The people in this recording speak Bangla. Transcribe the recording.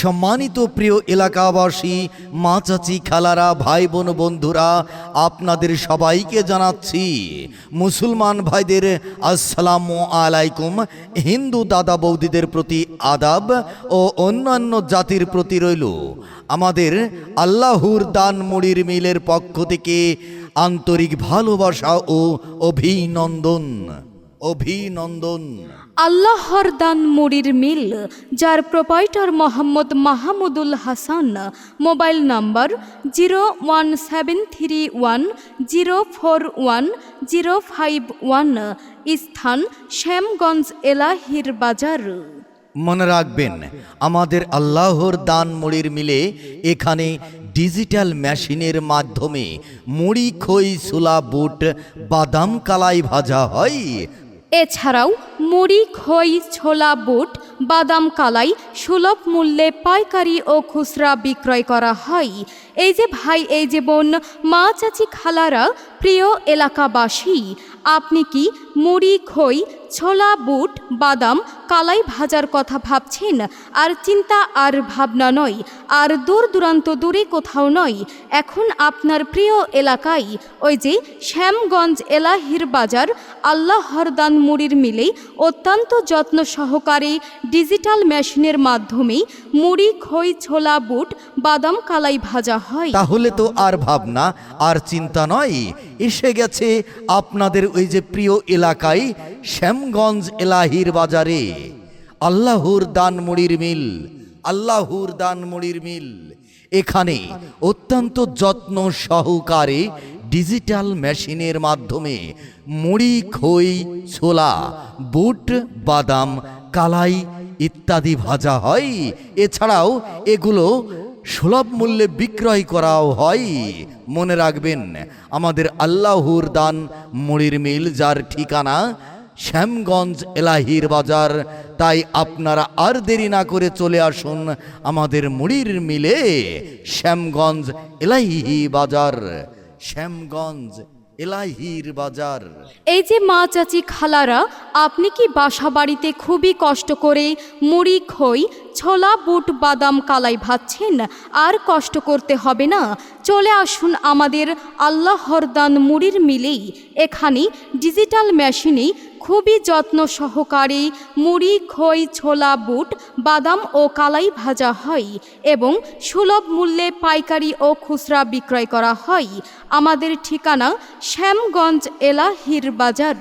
সম্মানিত প্রিয় এলাকাবাসী, মা চাচি, খালারা ভাই বোন বন্ধুরা, আপনাদের সবাইকে জানাচ্ছি, মুসলমান ভাইদের আসসালামু আলাইকুম। হিন্দু দাদা বৌদিদের প্রতি আদাব ও অন্যান্য জাতির প্রতি রইল। আমাদের আল্লাহর দান মুড়ির মিলের পক্ষ থেকে আন্তরিক ভালোবাসা ও অভিনন্দন। অভিনন্দন। আল্লাহর দান মুড়ির মিল যার proprietor Mohammad Mahmudul Hasan. Mobile number zero one seven three one zero four one zero five one. স্থান শ্যামগঞ্জ এলাহির বাজার। মনে রাখবেন আমাদের আল্লাহর দান মুড়ির মিলে এখানে ডিজিটাল মেশিনের মাধ্যমে মুড়ি খই ছোলা বুট বাদাম কালাই ভাজা হয়। এছাড়াও মুড়ি, খই, ছোলা, বুট, বাদাম কালাই সুলভ মূল্যে পাইকারি ও খুচরা বিক্রয় করা হয়। এই যে ভাই, এই যে বোন, মা, চাচি, খালারা, প্রিয় এলাকাবাসী, আপনি কি মুড়ি, খই ছোলা, বুট, বাদাম, কালাই ভাজার কথা ভাবছেন, আর চিন্তা আর ভাবনা নয়, আর দূর দূরান্ত দূরে কোথাও নয়। এখন আপনার প্রিয় এলাকায়, ওই যে শ্যামগঞ্জ এলাহির বাজার, আল্লাহ হরদান মুড়ির মিলে অত্যন্ত যত্ন সহকারে ডিজিটাল মেশিনের মাধ্যমে মুড়ি, খই, ছোলা, বুট, বাদাম, কালাই ভাজা হয়। তাহলে তো আর ভাবনা, আর চিন্তা নয়, এসে গেছে আপনাদের ওই যে প্রিয় এলাকায় শ্যামগঞ্জ এলাহির বাজারে আল্লাহুর দান মুড়ির মিল, আল্লাহুর দান মুড়ির মিল। এখানে অত্যন্ত যত্ন সহকারে ডিজিটাল মেশিনের মাধ্যমে মুড়ি, খই, ছোলা, বুট, বাদাম, কালাই ইত্যাদি ভাজা হয়। এছাড়াও এগুলো সুলভ মূল্যে বিক্রয় করাও হয়। মনে রাখবেন, আমাদের আল্লাহুর দান মুড়ির মিল, যার ঠিকানা শ্যামগঞ্জ এলাহির বাজার। তাই আপনারা আর দেরি না করে চলে আসুন আমাদের মুড়ির মিলে শ্যামগঞ্জ এলাহি বাজার। শ্যামগঞ্জ এলাহির বাজার। এই যে মা চাচি খালারা, আপনি কি বাসা বাড়িতে খুবই কষ্ট করে মুড়ি, খই, ছোলা, বুট, বাদাম, কালাই ভাজছেন? আর কষ্ট করতে হবে না। চলে আসুন আমাদের আল্লাহর দান মুড়ির মিলেই। এখানে ডিজিটাল মেশিনে খুবই যত্ন সহকারে মুড়ি, খই, ছোলা, বুট, বাদাম ও কালাই ভাজা হয় এবং সুলভ মূল্যে পাইকারি ও খুচরা বিক্রয় করা হয়। আমাদের ঠিকানা শ্যামগঞ্জ এলাহির বাজার